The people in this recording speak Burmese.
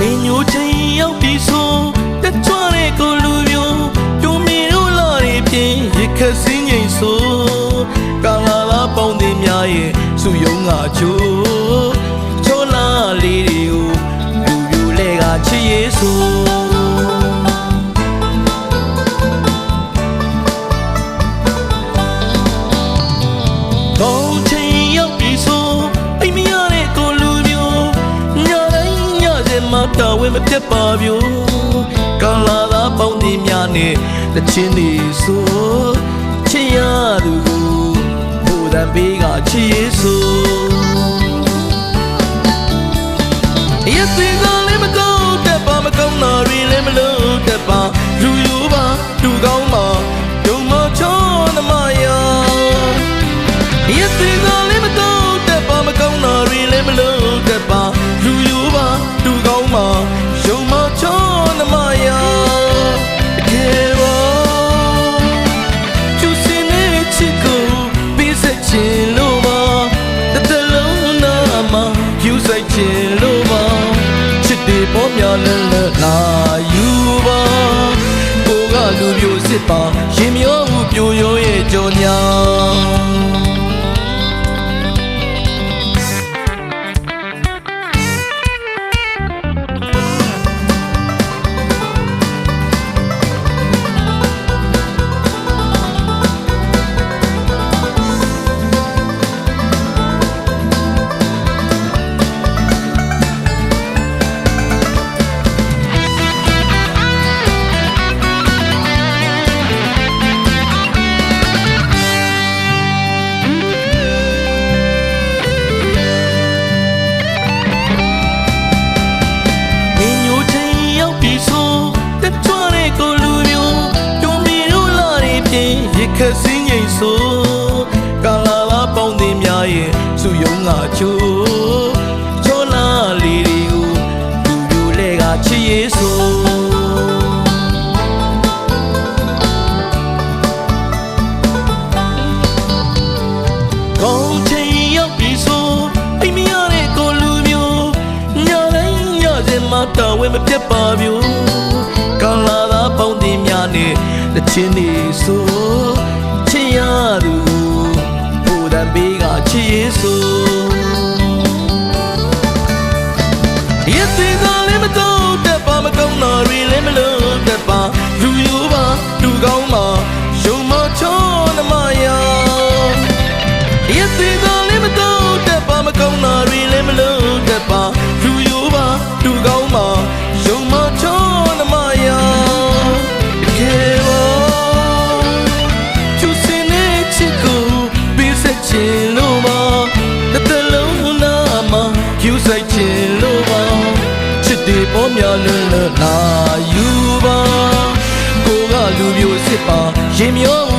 မင်းညိုချိန်ရောက်ပြီဆိုတချွားတဲ့ကိုလူမျိုးကျုံမီတို့လာရပြင်းရခက်စင်းငိမ်ဆိုကာလာလာပေါင်းသည်များရဲ့စုယုံငါချိုးချိုးလာလေးတွေကိုလူလူလဲကချစ်ရေးဆို都听。 တာဝန်မပြတ်ပါဗျိုကာလာသာပေါင်းတင်များနဲ့တချင်းနေဆိုချစ်ရသူကိုဘိုးတန်ပေးကချစ်ရေးဆိုရသေးကလည်းမကောင်းတတ်ပါမကောင်းတာတွေလည်းမလုပ်တတ်ပါလူယူပါလူကောင်း တယ်ပေါ်များလဲလဲလာယူပါကိုကလူမျိုးစစ်ပါရင်မျောမှုပြိုရိုးရဲ့ကြော်ညာ ခက်စင်းငိမ်ဆိုကာလာလာပေါင်းတင်များရဲ့စုယုံကချိုးချောလာလေးတွေကိုလူမျိုးလဲကချစ်ရေးဆိုကောင်းချိန်ရောက်ပြီဆိုအိမ်မရတဲ့ကိုလူမျိုးညတိုင်းညစင်မှာတာဝန်မပြတ်ပါဗျိုကာလာသာပေါင်းတင်များနဲ့တချင်းနေဆို ပေးက ချစ်တယ်ပေါ်များလွန်းလွန်းလာယူပါကိုကလူမျိုးစစ်ပါရင်မျော